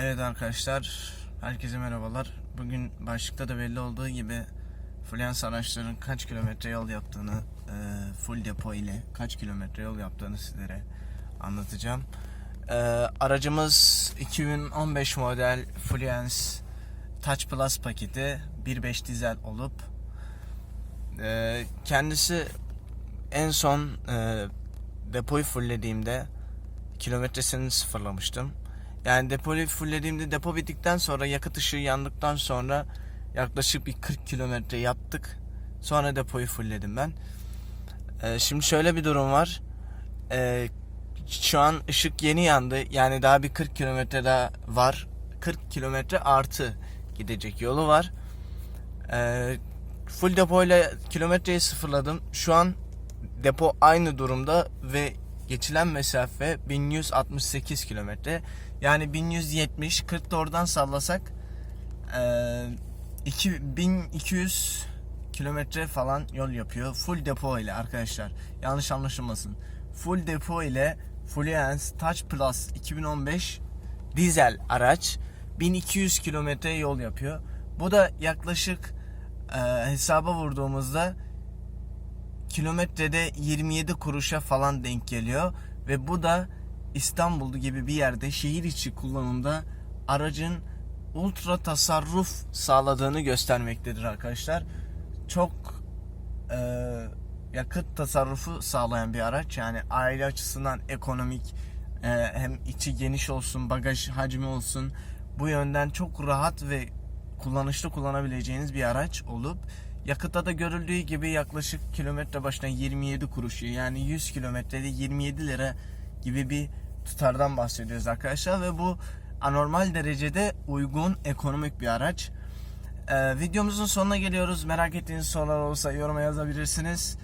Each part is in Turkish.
Evet arkadaşlar, herkese merhabalar. Bugün başlıkta da belli olduğu gibi Fluence araçların kaç kilometre yol yaptığını, e, full depo ile kaç kilometre yol yaptığını sizlere anlatacağım. E, aracımız 2015 model Fluence Touch Plus paketi 1.5 dizel olup e, kendisi en son depoyu fulllediğimde kilometresini sıfırlamıştım. Yani depoyu fulllediğimde depo bittikten sonra yakıt ışığı yandıktan sonra yaklaşık bir 40 kilometre yaptık. Sonra depoyu fullledim ben. Ee, şimdi şöyle bir durum var. Ee, şu an ışık yeni yandı. Yani daha bir 40 kilometre daha var. 40 kilometre artı gidecek yolu var. Ee, full depoyla kilometreyi sıfırladım. Şu an depo aynı durumda ve geçilen mesafe 1168 kilometre. Yani 1170 40 da oradan sallasak eee, 2200 kilometre falan yol yapıyor. Full depo ile arkadaşlar. Yanlış anlaşılmasın. Full depo ile Fluence Touch Plus 2015 dizel araç 1200 kilometre yol yapıyor. Bu da yaklaşık eee, hesaba vurduğumuzda kilometrede 27 kuruşa falan denk geliyor ve bu da İstanbul gibi bir yerde şehir içi kullanımda aracın ultra tasarruf sağladığını göstermektedir arkadaşlar. Çok e, yakıt tasarrufu sağlayan bir araç yani aile açısından ekonomik e, hem içi geniş olsun bagaj hacmi olsun bu yönden çok rahat ve kullanışlı kullanabileceğiniz bir araç olup yakıtta da görüldüğü gibi yaklaşık kilometre başına 27 kuruşu yani 100 kilometrede 27 lira gibi bir tutardan bahsediyoruz arkadaşlar ve bu anormal derecede uygun ekonomik bir araç. Ee, videomuzun sonuna geliyoruz. Merak ettiğiniz sorular olursa yoruma yazabilirsiniz.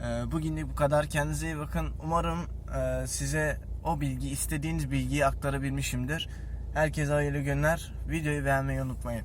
Ee, bugünlük bu kadar. Kendinize iyi bakın. Umarım e, size o bilgi, istediğiniz bilgiyi aktarabilmişimdir. Herkese hayırlı günler. Videoyu beğenmeyi unutmayın.